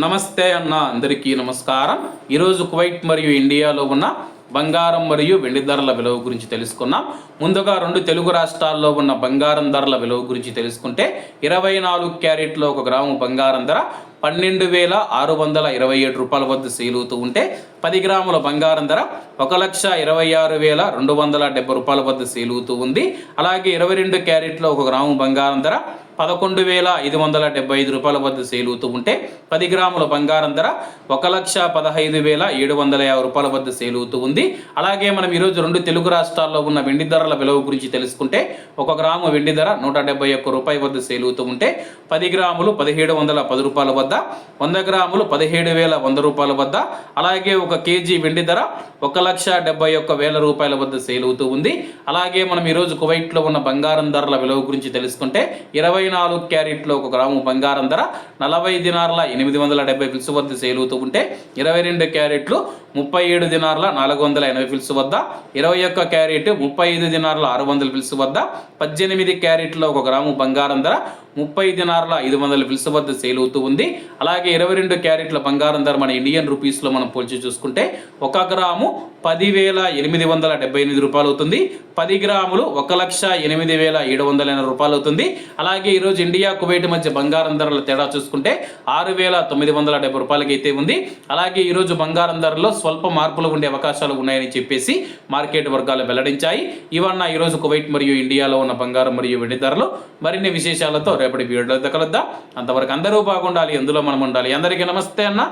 నమస్తే అన్న అందరికీ నమస్కారం. ఈరోజు కువైట్ మరియు ఇండియాలో ఉన్న బంగారం మరియు వెండి ధరల విలువ గురించి తెలుసుకున్నాం ముందుగా రెండు తెలుగు రాష్ట్రాల్లో ఉన్న బంగారం ధరల విలువ గురించి తెలుసుకుంటే ఇరవై నాలుగు క్యారెట్లో ఒక గ్రాము బంగారం ధర పన్నెండు వేల ఆరు వందల ఇరవై ఏడు రూపాయల వద్ద సేలుతూ ఉంటే పది గ్రాముల బంగారం ధర ఒక లక్ష ఇరవై ఆరు వేల రెండు వందల డెబ్బై రూపాయల వద్ద సేలుతూ ఉంది. అలాగే ఇరవై రెండు క్యారెట్లో ఒక గ్రాము బంగారం ధర పదకొండు వేల ఐదు వందల డెబ్బై ఐదు రూపాయల వద్ద సేలుతూ ఉంటే పది గ్రాముల బంగారం ధర ఒక లక్ష పదహైదు వేల ఏడు వందల యాభై రూపాయల వద్ద సేలుతూ ఉంది. అలాగే మనం ఈరోజు రెండు తెలుగు రాష్ట్రాల్లో ఉన్న వెండి ధరల విలువ గురించి తెలుసుకుంటే ఒక గ్రాము వెండి ధర నూట డెబ్బై ఒక్క రూపాయి వద్ద సేలుతూ ఉంటే పది గ్రాములు పదిహేడు వందల పది రూపాయల వద్ద వంద గ్రాములు పదిహేడు వేల వంద రూపాయల వద్ద అలాగే ఒక కేజీ వెండి ధర ఒక లక్ష డెబ్బై ఒక్క వేల రూపాయల వద్ద సేలుతూ ఉంది. అలాగే మనం ఈరోజు కువైట్లో ఉన్న బంగారం ధరల విలువ గురించి తెలుసుకుంటే ఇరవై నాలుగు క్యారెట్లో ఒక గ్రాము బంగారం ధర నలభై దినార్ల ఎనిమిది వందల డెబ్బై ఫిల్స్ వద్ద సేలుతూ ఉంటే ఇరవై రెండు క్యారెట్లు ముప్పై ఏడు దినార్ల నాలుగు వందల ఎనభై ఫిల్స్ వద్ద ఇరవై ఒక్క క్యారెట్ ముప్పై ఐదు దినార్ల ఆరు వందల ఫిల్స్ వద్ద పద్దెనిమిది క్యారెట్లో ఒక గ్రాము బంగారం ధర ముప్పై దినార్ల ఐదు వందల ఫిల్స్ వద్ద సేల్ అవుతూ ఉంది. అలాగే ఇరవై రెండు క్యారెట్ల బంగారం ధర మన ఇండియన్ రూపీస్లో మనం పోల్చి చూసుకుంటే ఒక గ్రాము పదివేల ఎనిమిది వందల డెబ్బై ఎనిమిది రూపాయలు అవుతుంది. పది గ్రాములు ఒక లక్ష ఎనిమిది వేల ఏడు వందల ఎనభై రూపాయలు అవుతుంది. అలాగే ఈరోజు ఇండియా కువైట్ మధ్య బంగారం ధరల తేడా చూసుకుంటే ఆరు వేల తొమ్మిది వందల డెబ్బై రూపాయలకి అయితే ఉంది. అలాగే ఈరోజు బంగారం ధరలో స్వల్ప మార్పులు ఉండే అవకాశాలు ఉన్నాయని చెప్పేసి మార్కెట్ వర్గాలు వెల్లడించాయి. ఇవన్న ఈరోజు కువైట్ మరియు ఇండియాలో ఉన్న బంగారం మరియు వెండి ధరలు. మరిన్ని విశేషాలతో రేపటి వీడియోలో కలుద్దాం. అంతవరకు అందరూ బాగుండాలి ఎందులో మనం ఉండాలి. అందరికీ నమస్తే అన్న.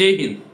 జై హింద్.